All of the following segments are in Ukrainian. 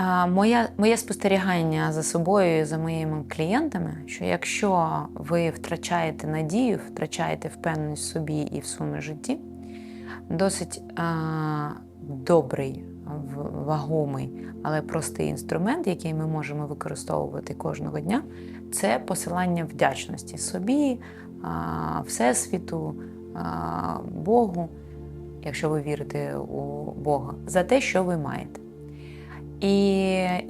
А, Моя, моє спостерігання за собою і за моїми клієнтами, що якщо ви втрачаєте надію, втрачаєте впевненість в собі і в своєму житті, досить а, добрий, вагомий, але простий інструмент, який ми можемо використовувати кожного дня, це посилання вдячності собі, а, Всесвіту, а, Богу, якщо ви вірите у Бога, за те, що ви маєте. І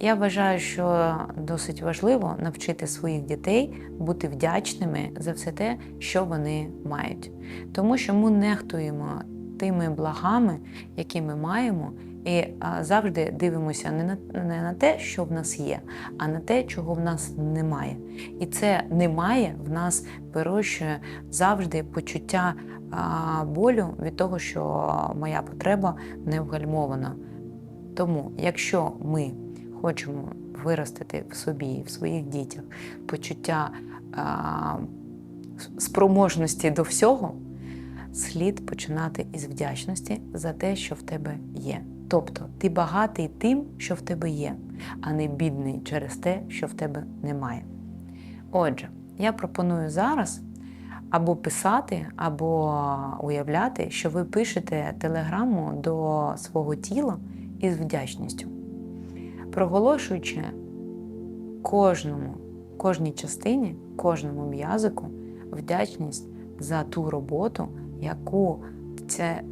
я вважаю, що досить важливо навчити своїх дітей бути вдячними за все те, що вони мають. Тому що ми нехтуємо тими благами, які ми маємо, і завжди дивимося не на, не на те, що в нас є, а на те, чого в нас немає. І це немає в нас вирощує завжди почуття а, болю від того, що моя потреба не вгальмована. Тому, якщо ми хочемо виростити в собі, в своїх дітях почуття а, спроможності до всього, слід починати із вдячності за те, що в тебе є. Тобто ти багатий тим, що в тебе є, а не бідний через те, що в тебе немає. Отже, я пропоную зараз або писати, або уявляти, що ви пишете телеграму до свого тіла із вдячністю, проголошуючи кожному, кожній частині, кожному м'язику вдячність за ту роботу, яку це, е,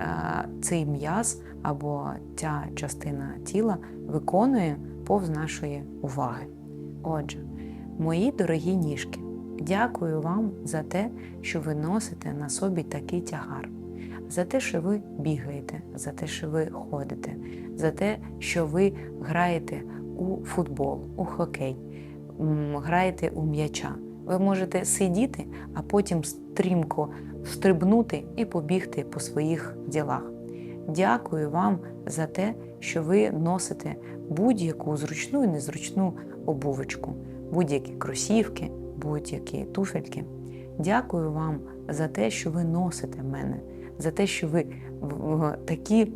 цей м'яз або ця частина тіла виконує повз нашої уваги. Отже, мої дорогі ніжки, дякую вам за те, що ви носите на собі такий тягар, за те, що ви бігаєте, за те, що ви ходите, за те, що ви граєте у футбол, у хокей, граєте у м'яча. Ви можете сидіти, а потім стрімко стрибнути і побігти по своїх ділах. Дякую вам за те, що ви носите будь-яку зручну і незручну обувочку, будь-які кросівки, будь-які туфельки. Дякую вам за те, що ви носите мене, за те, що ви такі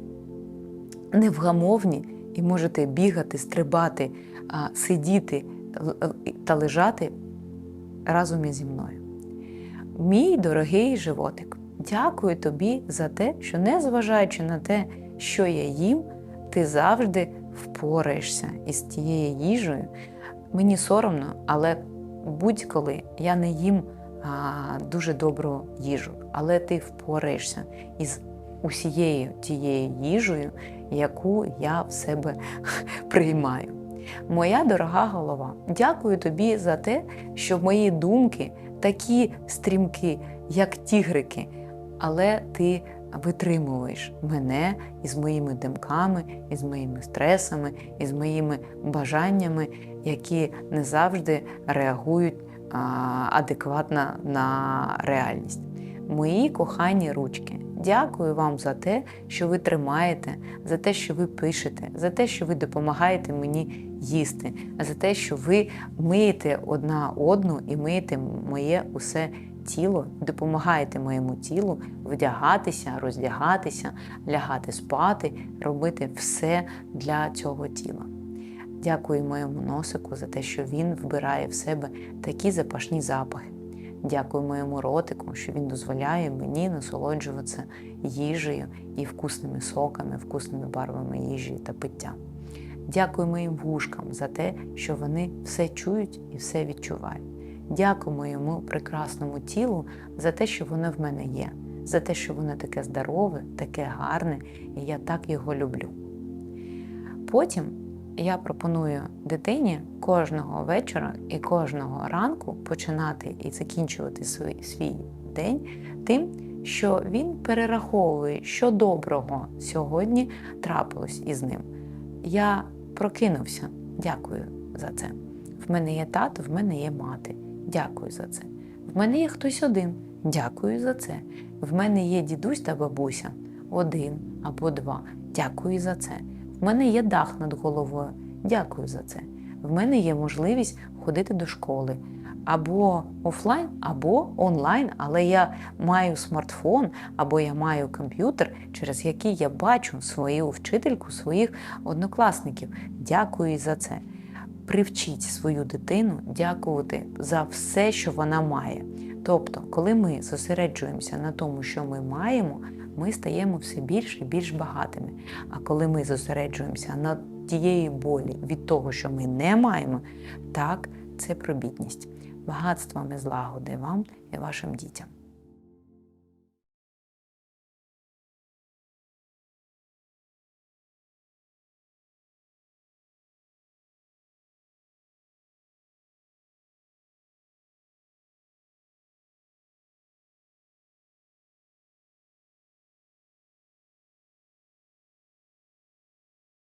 невгамовні і можете бігати, стрибати, сидіти та лежати разом із зі мною. Мій дорогий животик, дякую тобі за те, що незважаючи на те, що я їм, ти завжди впораєшся із тією їжею. Мені соромно, але будь-коли я не їм дуже добру їжу, але ти впораєшся із усією тією їжею, яку я в себе приймаю. Моя дорога голова, дякую тобі за те, що мої думки такі стрімкі, як тігрики, але ти витримуєш мене із моїми думками, із моїми стресами, із моїми бажаннями, які не завжди реагують а, адекватно на реальність. Мої кохані ручки, дякую вам за те, що ви тримаєте, за те, що ви пишете, за те, що ви допомагаєте мені їсти, за те, що ви миєте одна одну і миєте моє усе тіло, допомагаєте моєму тілу вдягатися, роздягатися, лягати спати, робити все для цього тіла. Дякую моєму носику за те, що він вбирає в себе такі запашні запахи. Дякую моєму ротику, що він дозволяє мені насолоджуватися їжею і вкусними соками, вкусними барвами їжі та пиття. Дякую моїм вушкам за те, що вони все чують і все відчувають. Дякую моєму прекрасному тілу за те, що воно в мене є, за те, що воно таке здорове, таке гарне, і я так його люблю. Потім я пропоную дитині кожного вечора і кожного ранку починати і закінчувати свій, свій день тим, що він перераховує, що доброго сьогодні трапилось із ним. Я прокинувся, дякую за це. В мене є тато, в мене є мати. Дякую за це. В мене є хтось один. Дякую за це. В мене є дідусь та бабуся один або два. Дякую за це. В мене є дах над головою. Дякую за це. В мене є можливість ходити до школи. або офлайн, або онлайн, але я маю смартфон, або я маю комп'ютер, через який я бачу свою вчительку, своїх однокласників. Дякую за це. Привчіть свою дитину дякувати за все, що вона має. Тобто, коли ми зосереджуємося на тому, що ми маємо, ми стаємо все більш і більш багатими. А коли ми зосереджуємося на тієї болі від того, що ми не маємо, так, це про бідність. Багатства ми злагоди вам і вашим дітям.